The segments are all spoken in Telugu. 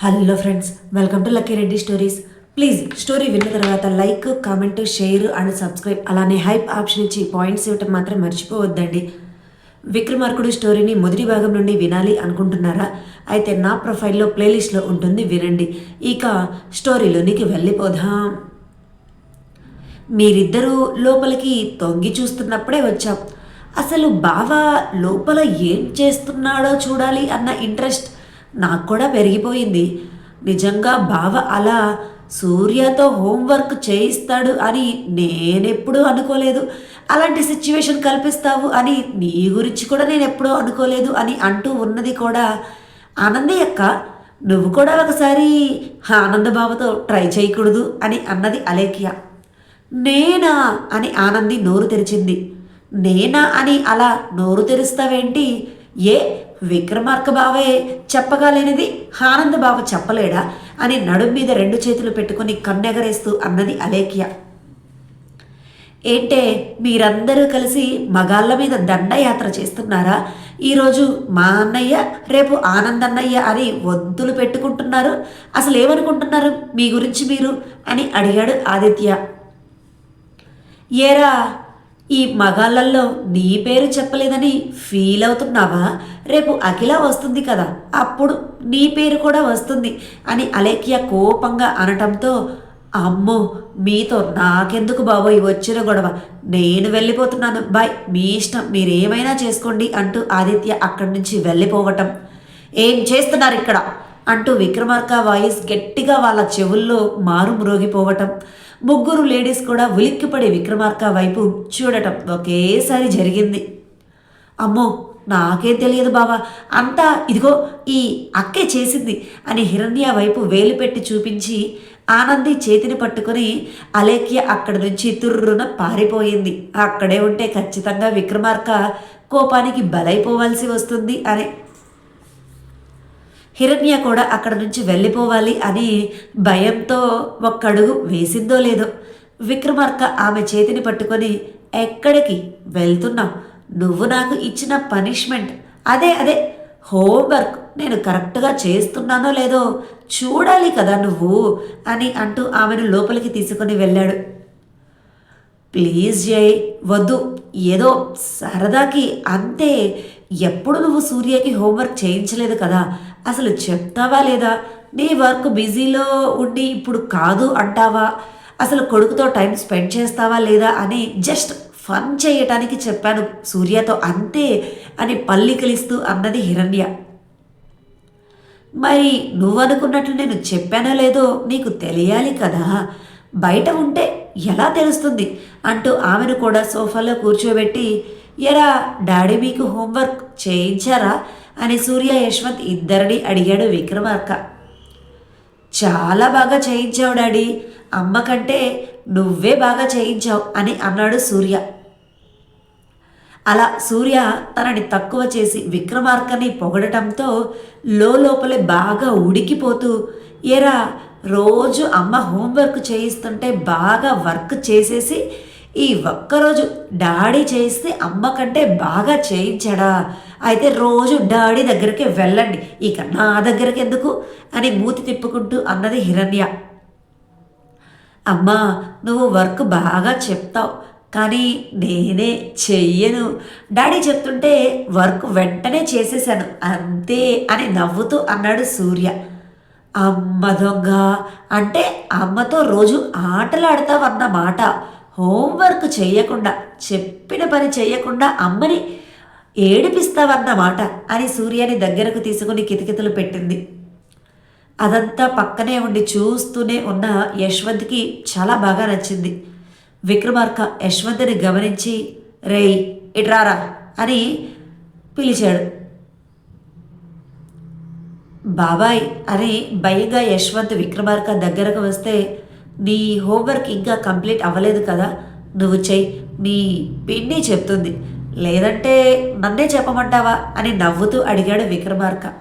Hello friends welcome to Lucky Reddy stories. Please story విన్న తర్వాత like comment share and subscribe. అలానే హైప్ ఆప్షన్ ఇచ్చి పాయింట్స్ ఇవ్వటం మాత్రం మర్చిపోవద్దండి. విక్రమార్కుడు స్టోరీని మొదటి భాగం నుండి వినాలి అనుకుంటున్నారా? అయితే నా ప్రొఫైల్లో ప్లేలిస్ట్లో ఉంటుంది వినండి. ఇక స్టోరీలోనికి వెళ్ళిపోదాం. మీరిద్దరూ లోపలికి తొంగి చూస్తున్నప్పుడే వచ్చాం. అసలు బావ లోపల ఏం చేస్తున్నాడో చూడాలి అన్న ఇంట్రెస్ట్ నాకు కూడా పెరిగిపోయింది. నిజంగా బావ అలా సూర్యతో హోంవర్క్ చేయిస్తాడు అని నేనెప్పుడూ అనుకోలేదు. అలాంటి సిచ్యువేషన్ కల్పిస్తావు అని నీ గురించి కూడా నేను ఎప్పుడూ అనుకోలేదు అని అంటూ ఉన్నది కూడా ఆనంది అక్క. నువ్వు కూడా ఒకసారి ఆనందబాబుతో ట్రై చేయకూడదు అని అన్నది అలేఖ్య. నేనా అని ఆనంది నోరు తెరిచింది. నేనా అని అలా నోరు తెరుస్తావేంటి? ఏ విక్రమార్క బావే చెప్పగలేనిది ఆనంద బావ చెప్పలేడా అని నడుం మీద రెండు చేతులు పెట్టుకుని కన్నెగరేస్తూ అన్నది అలేఖ్య. ఏంటే మీరందరూ కలిసి మగాళ్ళ మీద దండయాత్ర చేస్తున్నారా? ఈరోజు మా అన్నయ్య రేపు ఆనందన్నయ్య అని వంతులు పెట్టుకుంటున్నారు. అసలు ఏమనుకుంటున్నారు మీ గురించి మీరు అని అడిగాడు ఆదిత్య. ఏరా ఈ మగాళ్ళల్లో నీ పేరు చెప్పలేదని ఫీల్ అవుతున్నావా? రేపు అఖిల వస్తుంది కదా అప్పుడు నీ పేరు కూడా వస్తుంది అని అలేఖ్య కోపంగా అనటంతో అమ్మో మీతో నాకెందుకు బాబోయ్ వచ్చిన గొడవ? నేను వెళ్ళిపోతున్నాను బాయ్ మీ ఇష్టం మీరేమైనా చేసుకోండి అంటూ ఆదిత్య అక్కడి నుంచి వెళ్ళిపోవటం. ఏం చేస్తున్నారు ఇక్కడ? అంటూ విక్రమార్క వాయిస్ గట్టిగా వాళ్ళ చెవుల్లో మారు మ్రోగిపోవటం. ముగ్గురు లేడీస్ కూడా ఉలిక్కిపడి విక్రమార్క వైపు చూడటం ఒకేసారి జరిగింది. అమ్మో నాకేం తెలియదు బావా. అంతా ఇదిగో ఈ అక్కే చేసింది అని హిరణ్య వైపు వేలు పెట్టి చూపించి ఆనంది చేతిని పట్టుకొని అలేఖ్య అక్కడి నుంచి తుర్రున పారిపోయింది. అక్కడే ఉంటే ఖచ్చితంగా విక్రమార్క కోపానికి బలైపోవాల్సి వస్తుంది అని హిరణ్య కూడా అక్కడ నుంచి వెళ్ళిపోవాలి అని భయంతో ఒక్కడుగు వేసిందో లేదో విక్రమార్క ఆమె చేతిని పట్టుకొని ఎక్కడికి? వెళ్తున్నావు నువ్వు నాకు ఇచ్చిన పనిష్మెంట్. అదే అదే. హోంవర్క్ నేను కరెక్ట్గా చేస్తున్నానో లేదో చూడాలి కదా నువ్వు అని అంటూ ఆమెను లోపలికి తీసుకుని వెళ్ళాడు. ప్లీజ్ జయ్ వద్దు. ఏదో సరదాకి అంతే. ఎప్పుడు నువ్వు సూర్యకి హోంవర్క్ చేయించలేదు కదా? అసలు చెప్తావా లేదా? నీ వర్క్ బిజీలో ఉండి ఇప్పుడు కాదు అంటావా? అసలు కొడుకుతో టైం స్పెండ్ చేస్తావా లేదా అని జస్ట్ ఫన్ చేయటానికి చెప్పాను సూర్యతో అంతే అని పల్లికలిస్తూ అన్నది హిరణ్య. మరి నువ్వనుకున్నట్లు నేను చెప్పానో లేదో నీకు తెలియాలి కదా? బయట ఉంటే ఎలా తెలుస్తుంది? అంటూ ఆమెను కూడా సోఫాలో కూర్చోబెట్టి ఎరా డాడీ మీకు హోంవర్క్ చేయించారా? అని సూర్య యశ్వంత్ ఇద్దరిని అడిగాడు విక్రమార్క. చాలా బాగా చేయించావు డాడీ. అమ్మ కంటే నువ్వే బాగా చేయించావు అని అన్నాడు సూర్య. అలా సూర్య తనని తక్కువ చేసి విక్రమార్కని పొగడటంతో లోపలే బాగా ఉడికిపోతూ ఎరా రోజు అమ్మ హోంవర్క్ చేయిస్తుంటే బాగా వర్క్ చేసేసి ఈ ఒక్కరోజు డాడీ చేయిస్తే అమ్మ కంటే బాగా చేయించాడా? అయితే రోజు డాడీ దగ్గరికి వెళ్ళండి. ఇక నా దగ్గరికి ఎందుకు? అని మూతి తిప్పుకుంటూ అన్నది హిరణ్య. అమ్మా నువ్వు వర్క్ బాగా చెప్తావు కానీ నేనే చెయ్యను. డాడీ చెప్తుంటే వర్క్ వెంటనే చేసేసాను అంతే అని నవ్వుతూ అన్నాడు సూర్య. అమ్మ దొంగ అంటే అమ్మతో రోజు ఆటలాడతావన్నమాట. హోంవర్క్ చేయకుండా చెప్పిన పని చేయకుండా అమ్మని ఏడిపిస్తావన్నమాట అని సూర్యని దగ్గరకు తీసుకుని కితకితలు పెట్టింది. అదంతా పక్కనే ఉండి చూస్తూనే ఉన్న యశ్వంత్కి చాలా బాగా నచ్చింది. విక్రమార్క యశ్వంత్ని గమనించి రేయ్ ఇట్రారా? అని పిలిచాడు. బాబాయ్ అని భయంగా యశ్వంత్ విక్రమార్క దగ్గరకు వస్తే నీ హోంవర్క్ ఇంకా కంప్లీట్ అవ్వలేదు కదా? నువ్వు చెయ్యి నీ పిన్ని చెప్తుంది. లేదంటే నన్నే చెప్పమంటావా? అని నవ్వుతూ అడిగాడు విక్రమార్క.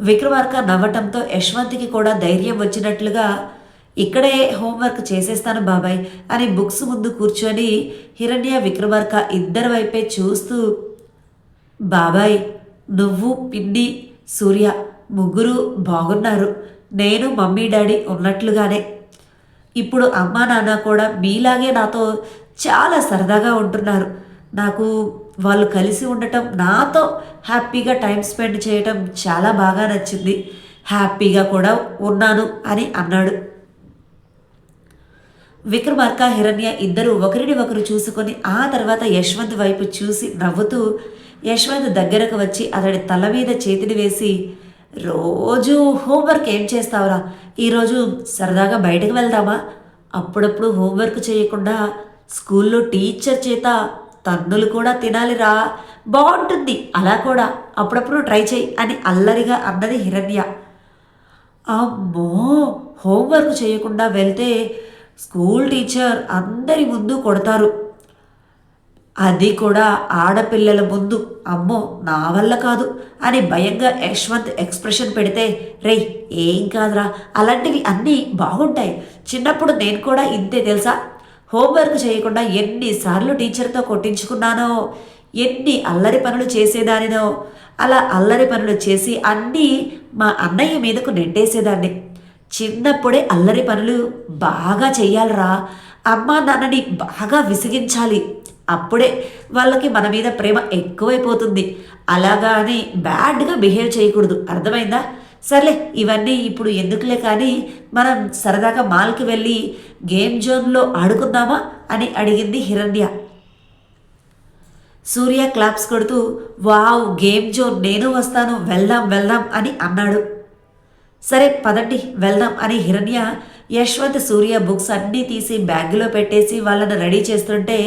విక్రమార్క నవ్వటంతో యశ్వంత్కి కూడా ధైర్యం వచ్చినట్లుగా ఇక్కడే హోంవర్క్ చేసేస్తాను బాబాయ్ అని బుక్స్ ముందు కూర్చొని హిరణ్య విక్రమార్క ఇద్దరి వైపే చూస్తూ బాబాయ్ నువ్వు పిన్ని సూర్య ముగ్గురు బాగున్నారు. నేను మమ్మీ డాడీ ఉన్నట్లుగానే. ఇప్పుడు అమ్మా నాన్న కూడా మీలాగే నాతో చాలా సరదాగా ఉంటున్నారు. నాకు వాళ్ళు కలిసి ఉండటం నాతో హ్యాపీగా టైం స్పెండ్ చేయటం చాలా బాగా నచ్చింది. హ్యాపీగా కూడా ఉన్నాను అని అన్నాడు. విక్రమార్క హిరణ్య ఇద్దరు ఒకరిని ఒకరు చూసుకొని ఆ తర్వాత యశ్వంత్ వైపు చూసి నవ్వుతూ యశ్వంత్ దగ్గరకు వచ్చి అతడి తల మీద చేతిని వేసి రోజు హోంవర్క్ ఏం చేస్తావురా? ఈరోజు సరదాగా బయటకు వెళ్దామా? అప్పుడప్పుడు హోంవర్క్ చేయకుండా స్కూల్లో టీచర్ చేత తన్నులు కూడా తినాలిరా. బాగుంటుంది అలా కూడా. అప్పుడప్పుడు ట్రై చేయి అని అల్లరిగా అన్నది హిరణ్య. అమ్మో హోంవర్క్ చేయకుండా వెళ్తే స్కూల్ టీచర్ అందరి ముందు కొడతారు. అది కూడా ఆడపిల్లల ముందు. అమ్మో నా వల్ల కాదు అని భయంగా యశ్వంత్ ఎక్స్ప్రెషన్ పెడితే రేయ్ ఏం కాదురా? అలాంటివి అన్నీ బాగుంటాయి. చిన్నప్పుడు నేను కూడా ఇంతే తెలుసా? హోంవర్క్ చేయకుండా ఎన్నిసార్లు టీచర్తో కొట్టించుకున్నానో ఎన్ని అల్లరి పనులు చేసేదానినో అలా అల్లరి పనులు చేసి అన్నీ మా అన్నయ్య మీదకు నెట్టేసేదాన్ని. చిన్నప్పుడే అల్లరి పనులు బాగా చెయ్యాలరా. అమ్మా నాన్నని బాగా విసిగించాలి. అప్పుడే వాళ్ళకి మన మీద ప్రేమ ఎక్కువైపోతుంది. అలాగా అని బ్యాడ్గా బిహేవ్ చేయకూడదు. అర్థమైందా? సర్లే ఇవన్నీ ఇప్పుడు ఎందుకులే కానీ మనం సరదాగా మాల్కి వెళ్ళి గేమ్ జోన్లో ఆడుకుందామా అని అడిగింది హిరణ్య. సూర్య క్లాప్స్ కొడుతూ వావ్ గేమ్ జోన్ నేను వస్తాను వెళ్దాం వెళ్దాం అని అన్నాడు. సరే పదండి వెళ్దాం అని హిరణ్య యశ్వంత్ సూర్య బుక్స్ అన్నీ తీసి బ్యాగ్లో పెట్టేసి వాళ్ళని రెడీ చేస్తుంటే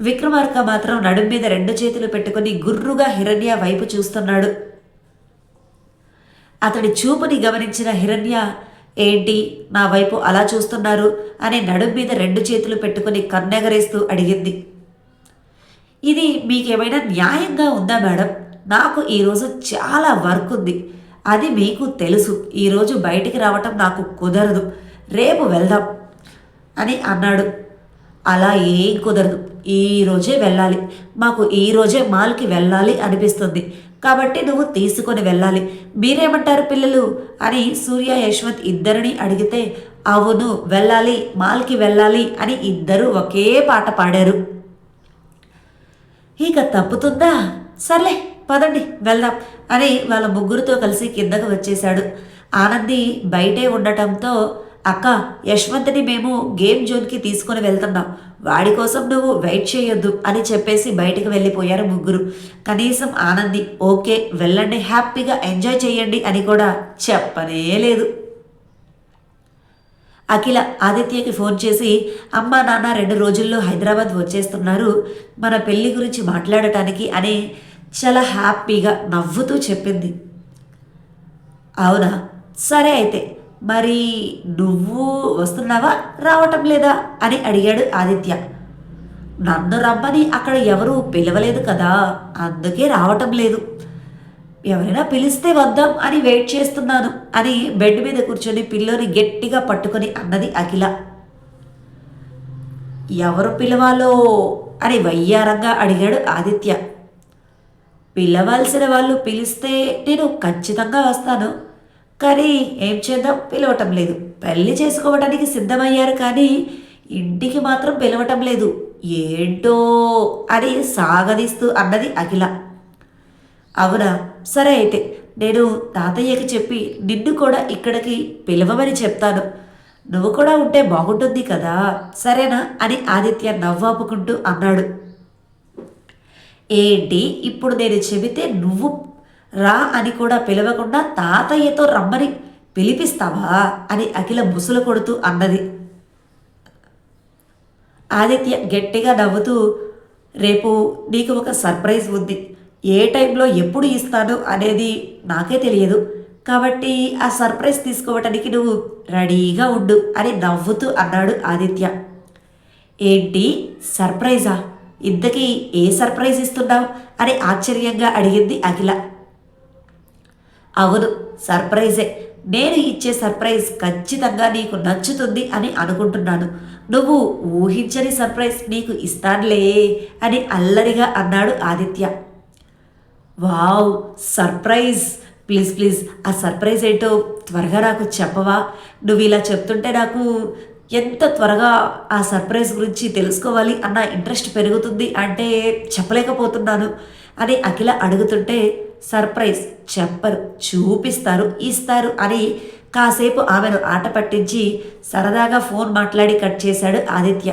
విక్రమార్క మాత్రం నడుం మీద రెండు చేతులు పెట్టుకుని గుర్రుగా హిరణ్య వైపు చూస్తున్నాడు. అతడి చూపుని గమనించిన హిరణ్య ఏంటి నా వైపు అలా చూస్తున్నారు? అని నడుం మీద రెండు చేతులు పెట్టుకుని కన్నెగరేస్తూ అడిగింది. ఇది మీకేమైనా న్యాయంగా ఉందా మేడం? నాకు ఈరోజు చాలా వర్క్ ఉంది. అది మీకు తెలుసు. ఈరోజు బయటికి రావటం నాకు కుదరదు. రేపు వెళ్దాం అని అన్నాడు. అలా ఏం కుదరదు. ఈ రోజే వెళ్ళాలి. మాకు ఈ రోజే మాల్కి వెళ్ళాలి అనిపిస్తుంది. కాబట్టి నువ్వు తీసుకొని వెళ్ళాలి. మీరేమంటారు పిల్లలు? అని సూర్య యశ్వంత్ ఇద్దరిని అడిగితే అవును వెళ్ళాలి మాల్కి వెళ్ళాలి అని ఇద్దరూ ఒకే పాట పాడారు. ఇక తప్పుతుందా? సర్లే పదండి వెళ్దాం అని వాళ్ళ ముగ్గురితో కలిసి కిందకు వచ్చేశాడు. ఆనంది బయటే ఉండటంతో అక్క యశ్వంత్ని మేము గేమ్ జోన్కి తీసుకొని వెళ్తున్నాం. వాడి కోసం నువ్వు వెయిట్ చేయొద్దు అని చెప్పేసి బయటకు వెళ్ళిపోయారు ముగ్గురు. కనీసం ఆనంది ఓకే వెళ్ళండి హ్యాపీగా ఎంజాయ్ చేయండి అని కూడా చెప్పనే లేదు. అఖిల ఆదిత్యకి ఫోన్ చేసి అమ్మ నాన్న రెండు రోజుల్లో హైదరాబాద్ వచ్చేస్తున్నారు. మన పెళ్ళి గురించి మాట్లాడటానికి అని చాలా హ్యాపీగా నవ్వుతూ చెప్పింది. అవునా? సరే అయితే మరి నువ్వు వస్తున్నావా? రావటం లేదా? అని అడిగాడు ఆదిత్య. నన్ను రమ్మని అక్కడ ఎవరూ పిలవలేదు కదా. అందుకే రావటం లేదు. ఎవరైనా పిలిస్తే వద్దాం అని వెయిట్ చేస్తున్నాను అని బెడ్ మీద కూర్చొని పిల్లోని గట్టిగా పట్టుకొని అన్నది అఖిల. ఎవరు పిలవాలో అని వయ్యారంగా అడిగాడు ఆదిత్య. పిలవాల్సిన వాళ్ళు పిలిస్తే నేను ఖచ్చితంగా వస్తాను. కానీ ఏం చేద్దాం? పిలవటం లేదు. పెళ్ళి చేసుకోవడానికి సిద్ధమయ్యారు కానీ ఇంటికి మాత్రం పిలవటం లేదు. ఏంటో అని సాగదీస్తూ అన్నది అఖిల. అవునా? సరే అయితే నేను తాతయ్యకి చెప్పి నిన్ను కూడా ఇక్కడికి పిలవమని చెప్తాను. నువ్వు కూడా ఉంటే బాగుంటుంది కదా? సరేనా? అని ఆదిత్య నవ్వాపుకుంటూ అన్నాడు. ఏంటి? ఇప్పుడు నేను చెబితే నువ్వు రా అని కూడా పిలవకుండా తాతయ్యతో రమ్మని పిలిపిస్తావా అని అఖిల ముసులు కొడుతూ అన్నది. ఆదిత్య గట్టిగా నవ్వుతూ రేపు నీకు ఒక సర్ప్రైజ్ ఉంది. ఏ టైంలో ఎప్పుడు ఇస్తాను అనేది నాకే తెలియదు. కాబట్టి ఆ సర్ప్రైజ్ తీసుకోవటానికి నువ్వు రెడీగా ఉండు అని నవ్వుతూ అన్నాడు ఆదిత్య. ఏంటి? సర్ప్రైజా? ఇంతకీ ఏ సర్ప్రైజ్ ఇస్తున్నావు? అని ఆశ్చర్యంగా అడిగింది అఖిల. అవును సర్ప్రైజే. నేను ఇచ్చే సర్ప్రైజ్ ఖచ్చితంగా నీకు నచ్చుతుంది అని అనుకుంటున్నాను. నువ్వు ఊహించని సర్ప్రైజ్ నీకు ఇస్తానులే అని అల్లరిగా అన్నాడు Aditya. Wow surprise. Please please ఆ సర్ప్రైజ్ ఏంటో త్వరగా నాకు చెప్పవా? నువ్వు ఇలా చెప్తుంటే నాకు ఎంత త్వరగా ఆ సర్ప్రైజ్ గురించి తెలుసుకోవాలి అన్న ఇంట్రెస్ట్ పెరుగుతుంది అంటే చెప్పలేకపోతున్నాను అని అఖిల అడుగుతుంటే సర్ప్రైజ్ చెప్పరు చూపిస్తారు ఇస్తారు అని కాసేపు ఆమెను ఆట పట్టించి సరదాగా ఫోన్ మాట్లాడి కట్ చేశాడు ఆదిత్య.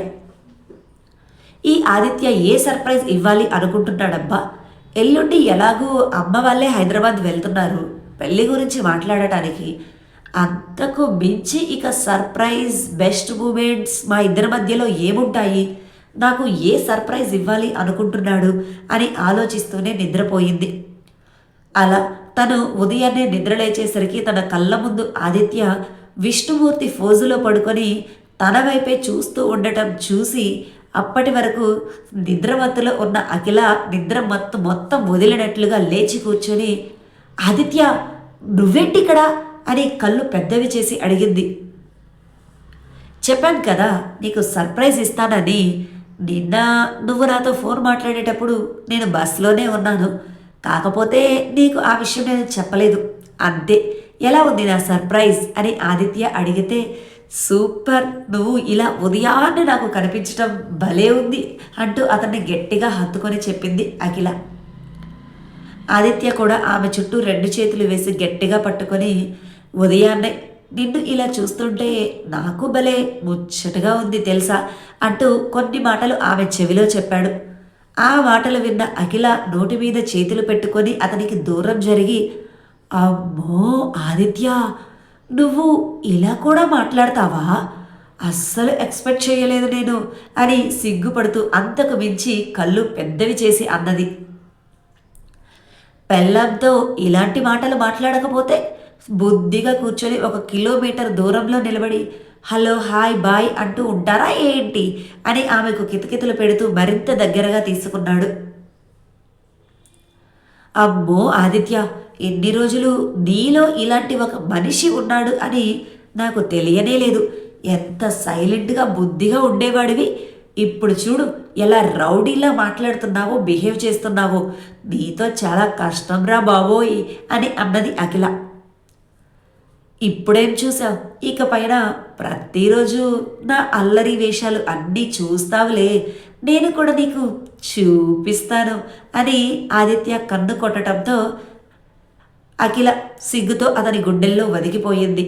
ఈ ఆదిత్య ఏ సర్ప్రైజ్ ఇవ్వాలి అనుకుంటున్నాడబ్బా? ఎల్లుండి ఎలాగూ అమ్మ వాళ్ళే హైదరాబాద్ వెళ్తున్నారు పెళ్ళి గురించి మాట్లాడటానికి. అంతకు మించి ఇక సర్ప్రైజ్ బెస్ట్ మూమెంట్స్ మా ఇద్దరి మధ్యలో ఏముంటాయి? నాకు ఏ సర్ప్రైజ్ ఇవ్వాలి అనుకుంటున్నాడు అని ఆలోచిస్తూనే నిద్రపోయింది. అలా తను ఉదయాన్నే నిద్రలేచేసరికి తన కళ్ళ ముందు ఆదిత్య విష్ణుమూర్తి ఫోజులో పడుకొని తన వైపే చూస్తూ ఉండటం చూసి అప్పటి వరకు నిద్రమత్తులో ఉన్న అఖిల నిద్ర మత్తు మొత్తం వదిలినట్లుగా లేచి కూర్చొని ఆదిత్య నువ్వేంటిక్కడ? అని కళ్ళు పెద్దవి చేసి అడిగింది. చెప్పాను కదా నీకు సర్ప్రైజ్ ఇస్తానని. నిన్న నువ్వు నాతో ఫోన్ మాట్లాడేటప్పుడు నేను బస్సులోనే ఉన్నాను. కాకపోతే నీకు ఆ విషయం నేను చెప్పలేదు. అంతే. ఎలా ఉంది నా సర్ప్రైజ్? అని ఆదిత్య అడిగితే సూపర్. నువ్వు ఇలా ఉదయాన్నే నాకు కనిపించడం భలే ఉంది అంటూ అతన్ని గట్టిగా హత్తుకొని చెప్పింది అఖిల. ఆదిత్య కూడా ఆమె చుట్టూ రెండు చేతులు వేసి గట్టిగా పట్టుకొని ఉదయాన్నే నిన్ను ఇలా చూస్తుంటే నాకు భలే ముచ్చటగా ఉంది తెలుసా? అంటూ కొన్ని మాటలు ఆమె చెవిలో చెప్పాడు. ఆ మాటలు విన్న అఖిల నోటి మీద చేతులు పెట్టుకొని అతనికి దూరం జరిగి అమ్మో ఆదిత్య నువ్వు ఇలా కూడా మాట్లాడతావా? అస్సలు ఎక్స్పెక్ట్ చేయలేదు నేను అని సిగ్గుపడుతూ అంతకు మించి కళ్ళు పెద్దవి చేసి అన్నది. పెళ్ళంతో ఇలాంటి మాటలు మాట్లాడకపోతే బుద్ధిగా కూర్చొని ఒక కిలోమీటర్ దూరంలో నిలబడి హలో హాయ్ బాయ్ అంటూ ఉంటారా ఏంటి? అని ఆమెకు కితకితలు పెడుతూ మరింత దగ్గరగా తీసుకున్నాడు. అమ్మో ఆదిత్య ఎన్ని రోజులు నీలో ఇలాంటి ఒక మనిషి ఉన్నాడు అని నాకు తెలియనే లేదు. ఎంత సైలెంట్గా బుద్ధిగా ఉండేవాడివి. ఇప్పుడు చూడు ఎలా రౌడీలా మాట్లాడుతున్నావో బిహేవ్ చేస్తున్నావో. నీతో చాలా కష్టంరా బాబోయ్ అని అన్నది అఖిల. ఇప్పుడేం చూసావు? ఇక పైన ప్రతిరోజు నా అల్లరి వేషాలు అన్నీ చూస్తావులే. నేను కూడా నీకు చూపిస్తాను అని ఆదిత్య కన్ను కొట్టడంతో అఖిల సిగ్గుతో అతని గుండెల్లో వదిగిపోయింది.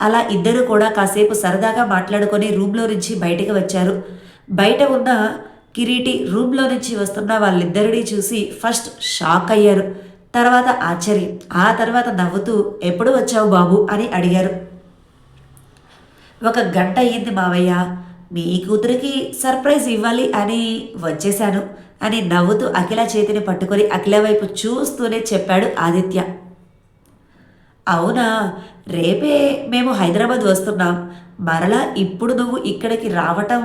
అలా ఇద్దరు కూడా కాసేపు సరదాగా మాట్లాడుకొని రూమ్లో నుంచి బయటికి వచ్చారు. బయట ఉన్న కిరీటి రూమ్లో నుంచి వస్తున్న వాళ్ళిద్దరినీ చూసి ఫస్ట్ షాక్ అయ్యారు. తర్వాత ఆశ్చర్యం ఆ తర్వాత నవ్వుతూ ఎప్పుడు వచ్చావు బాబు? అని అడిగారు. ఒక గంట అయ్యింది మావయ్య. మీ కూతురికి సర్ప్రైజ్ ఇవ్వాలి అని వచ్చేశాను. అని నవ్వుతూ అఖిల చేతిని పట్టుకొని అఖిల వైపు చూస్తూనే చెప్పాడు ఆదిత్య. అవునా రేపే మేము హైదరాబాద్ వస్తున్నాం. మరలా ఇప్పుడు నువ్వు ఇక్కడికి రావటం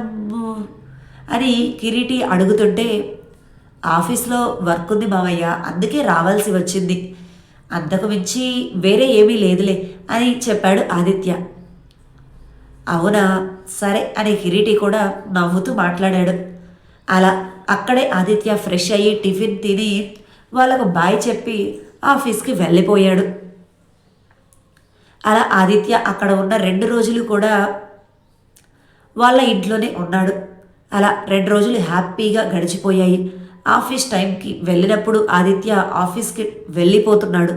అని కిరీటి అడుగుతుంటే ఆఫీస్లో వర్క్ ఉంది మావయ్య అందుకే రావాల్సి వచ్చింది. అంతకు మించి వేరే ఏమీ లేదులే అని చెప్పాడు ఆదిత్య. అవునా? సరే అని కిరీటి కూడా నవ్వుతూ మాట్లాడాడు. అలా అక్కడే ఆదిత్య ఫ్రెష్ అయ్యి టిఫిన్ తిని వాళ్ళకు బాయ్ చెప్పి ఆఫీస్కి వెళ్ళిపోయాడు. అలా ఆదిత్య అక్కడ ఉన్న రెండు రోజులు కూడా వాళ్ళ ఇంట్లోనే ఉన్నాడు. అలా రెండు రోజులు హ్యాపీగా గడిచిపోయాయి. ఆఫీస్ టైంకి వెళ్ళినప్పుడు ఆదిత్య ఆఫీస్కి వెళ్ళిపోతున్నాడు.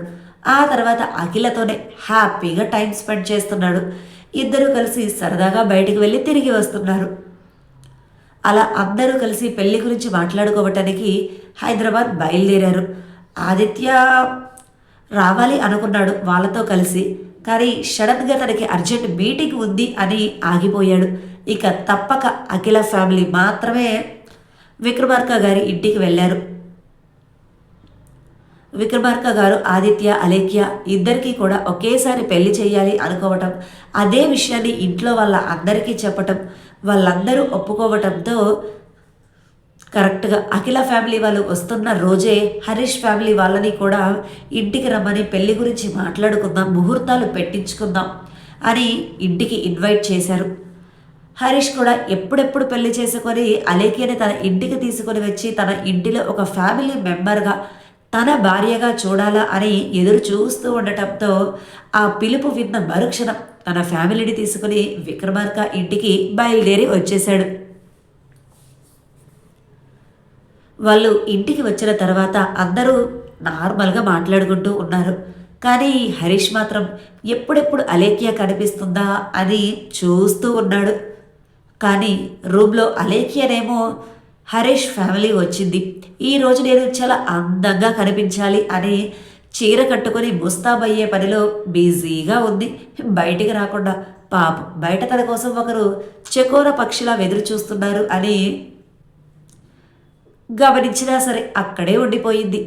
ఆ తర్వాత అఖిలతోనే హ్యాపీగా టైం స్పెండ్ చేస్తున్నాడు. ఇద్దరూ కలిసి సరదాగా బయటికి వెళ్ళి తిరిగి వస్తున్నారు. అలా అందరూ కలిసి పెళ్ళి గురించి మాట్లాడుకోవటానికి హైదరాబాద్ బయలుదేరారు. ఆదిత్య రావాలి అనుకున్నాడు వాళ్ళతో కలిసి కానీ సడన్గా తనకి అర్జెంట్ మీటింగ్ ఉంది అని ఆగిపోయాడు. ఇక తప్పక అఖిల ఫ్యామిలీ మాత్రమే విక్రమార్క గారి ఇంటికి వెళ్ళారు. విక్రమార్క గారు ఆదిత్య అలేఖ్య ఇద్దరికీ కూడా ఒకేసారి పెళ్ళి చేయాలి అనుకోవటం అదే విషయాన్ని ఇంట్లో వాళ్ళ అందరికీ చెప్పటం వాళ్ళందరూ ఒప్పుకోవటంతో కరెక్ట్గా అఖిల ఫ్యామిలీ వాళ్ళు వస్తున్న రోజే హరీష్ ఫ్యామిలీ వాళ్ళని కూడా ఇంటికి రమ్మని పెళ్ళి గురించి మాట్లాడుకుందాం ముహూర్తాలు పెట్టించుకుందాం అని ఇంటికి ఇన్వైట్ చేశారు. హరీష్ కూడా ఎప్పుడెప్పుడు పెళ్ళి చేసుకొని అలేఖ్యని తన ఇంటికి తీసుకొని వచ్చి తన ఇంటిలో ఒక ఫ్యామిలీ మెంబర్గా తన భార్యగా చూడాలా అని ఎదురు చూస్తూ ఉండటంతో ఆ పిలుపు విన్న మరుక్షణం తన ఫ్యామిలీని తీసుకుని విక్రమార్క ఇంటికి బయలుదేరి వచ్చేశాడు. వాళ్ళు ఇంటికి వచ్చిన తర్వాత అందరూ నార్మల్గా మాట్లాడుకుంటూ ఉన్నారు. కానీ హరీష్ మాత్రం ఎప్పుడెప్పుడు అలేఖ్య కనిపిస్తుందా అని చూస్తూ ఉన్నాడు. కానీ రూమ్లో అలేఖ్యనేమో హరీష్ ఫ్యామిలీ వచ్చింది. ఈరోజు నేను చాలా అందంగా కనిపించాలి అని చీర కట్టుకొని ముస్తాబయ్యే పనిలో బిజీగా ఉంది. బయటికి రాకుండా పాపం బయట తన కోసం ఒకరు చకోర పక్షిలా వెదురు చూస్తున్నారు అని గమనించినా సరే అక్కడే ఉండిపోయింది.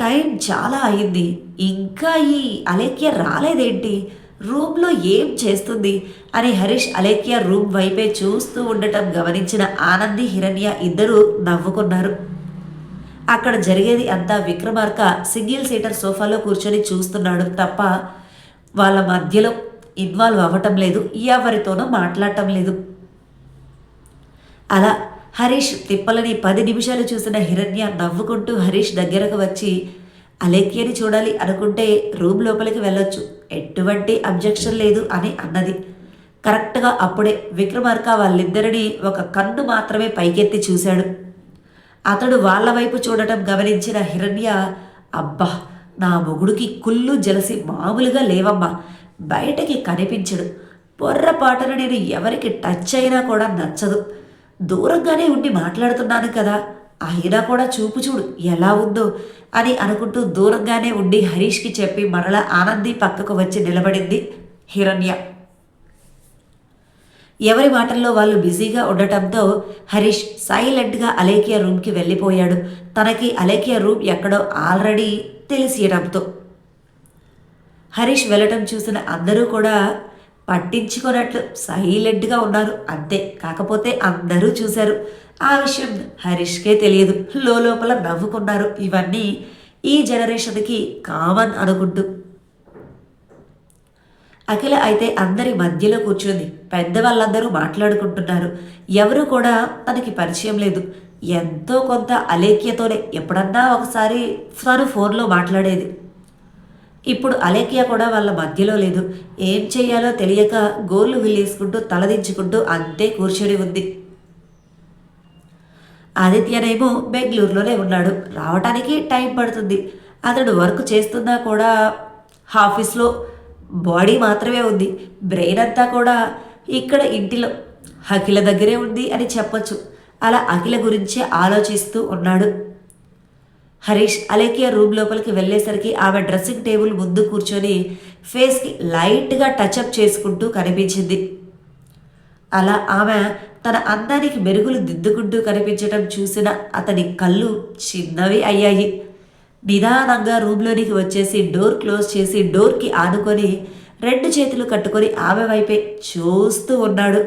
టైం చాలా అయింది. ఇంకా ఈ అలేఖ్య రాలేదేంటి? రూమ్లో ఏం చేస్తుంది? అని హరీష్ అలేఖ్య రూమ్ వైపే చూస్తూ ఉండటం గమనించిన ఆనంది హిరణ్య ఇద్దరూ నవ్వుకున్నారు. అక్కడ జరిగేది అంతా విక్రమార్క సింగిల్ సీటర్ సోఫాలో కూర్చొని చూస్తున్నాడు తప్ప వాళ్ళ మధ్యలో ఇన్వాల్వ్ అవ్వటం లేదు ఎవరితోనూ మాట్లాడటం లేదు. అలా హరీష్ తిప్పలని పది నిమిషాలు చూసిన హిరణ్య నవ్వుకుంటూ హరీష్ దగ్గరకు వచ్చి అలేఖ్యని చూడాలి అనుకుంటే రూమ్ లోపలికి వెళ్ళొచ్చు. ఎటువంటి అబ్జెక్షన్ లేదు అని అన్నది. కరెక్ట్గా అప్పుడే విక్రమార్క వాళ్ళిద్దరిని ఒక కన్ను మాత్రమే పైకెత్తి చూశాడు. అతడు వాళ్ళ వైపు చూడటం గమనించిన హిరణ్య అబ్బా నా మొగుడికి కుళ్ళు జలసి మామూలుగా లేవమ్మా బయటకి కనిపించడు. పొర్రపాటను నేను ఎవరికి టచ్ అయినా కూడా నచ్చదు. దూరంగానే ఉండి మాట్లాడుతున్నాను కదా. అయినా కూడా చూపు చూడు ఎలా ఉందో అని అనుకుంటూ దూరంగానే ఉండి హరీష్కి చెప్పి మరలా ఆనంది పక్కకు వచ్చి నిలబడింది హిరణ్య. ఎవరి మాటల్లో వాళ్ళు బిజీగా ఉండటంతో హరీష్ సైలెంట్గా అలేఖ్య రూమ్కి వెళ్ళిపోయాడు. తనకి అలేఖ్య రూమ్ ఎక్కడో ఆల్రెడీ తెలిసియడంతో హరీష్ వెళ్ళటం చూసిన అందరూ కూడా పట్టించుకున్నట్లు సైలెంట్గా ఉన్నారు. అంతే కాకపోతే అందరూ చూశారు. ఆ విషయం హరీష్కే తెలియదు. లోపల నవ్వుకున్నారు. ఇవన్నీ ఈ జనరేషన్కి కామన్ అనుకుంటూ. అఖిల అయితే అందరి మధ్యలో కూర్చుంది. పెద్దవాళ్ళందరూ మాట్లాడుకుంటున్నారు. ఎవరు కూడా తనకి పరిచయం లేదు. ఎంతో కొంత అలేఖ్యతోనే ఎప్పుడన్నా ఒకసారి తను ఫోన్లో మాట్లాడేది. ఇప్పుడు అలేఖ్య కూడా వాళ్ళ మధ్యలో లేదు. ఏం చేయాలో తెలియక గోర్లు విల్లేసుకుంటూ తలదించుకుంటూ అంతే కూర్చొని ఉంది. ఆదిత్యనేమో బెంగళూరులోనే ఉన్నాడు. రావటానికి టైం పడుతుంది. అతడు వర్క్ చేస్తున్నా కూడా ఆఫీస్లో బాడీ మాత్రమే ఉంది. బ్రెయిన్ అంతా కూడా ఇక్కడ ఇంటిలో అఖిల దగ్గరే ఉంది అని చెప్పొచ్చు. అలా అఖిల గురించే ఆలోచిస్తూ ఉన్నాడు. హరీష్ అలేఖ్య రూమ్ లోపలికి వెళ్ళేసరికి ఆమె డ్రెస్సింగ్ టేబుల్ ముందు కూర్చొని ఫేస్కి లైట్గా టచ్ అప్ చేసుకుంటూ కనిపించింది. అలా ఆమె తన అందానికి మెరుగులు దిద్దుకుంటూ కనిపించడం చూసిన అతని కళ్ళు చిన్నవి అయ్యాయి. నిదానంగా రూమ్లోనికి వచ్చేసి డోర్ క్లోజ్ చేసి డోర్కి ఆనుకొని రెండు చేతులు కట్టుకొని ఆమె వైపే చూస్తూ ఉన్నాడు.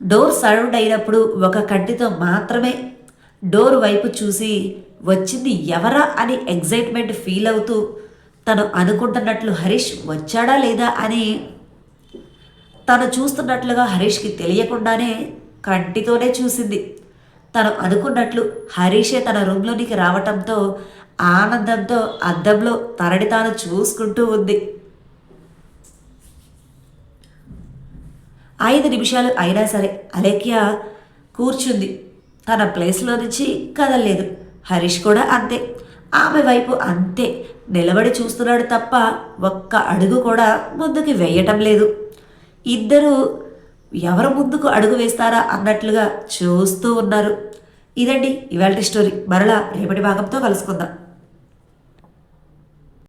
డోర్ సరౌండ్ అయినప్పుడు ఒక కంటితో మాత్రమే డోర్ వైపు చూసి వచ్చింది ఎవరా అని ఎగ్జైట్మెంట్ ఫీల్ అవుతూ తను అనుకుంటున్నట్లు హరీష్ వచ్చాడా లేదా అని తను చూస్తున్నట్లుగా హరీష్కి తెలియకుండానే కంటితోనే చూసింది. తను అనుకున్నట్లు హరీషే తన రూమ్లోనికి రావటంతో ఆనందంతో అద్దంలో తనని తాను చూసుకుంటూ ఉంది. ఐదు నిమిషాలు అయినా సరే అలేఖ్య కూర్చుంది. తన ప్లేస్లో నుంచి కదలలేదు. హరీష్ కూడా అంతే. ఆమె వైపు అంతే. నిలబడి చూస్తున్నాడు తప్ప ఒక్క అడుగు కూడా ముందుకి వేయటం లేదు. ఇద్దరు ఎవరు ముందుకు అడుగు వేస్తారా అన్నట్లుగా చూస్తూ ఉన్నారు. ఇదండి ఇవాళ స్టోరీ. మరలా రేపటి భాగంతో కలుసుకుందాం.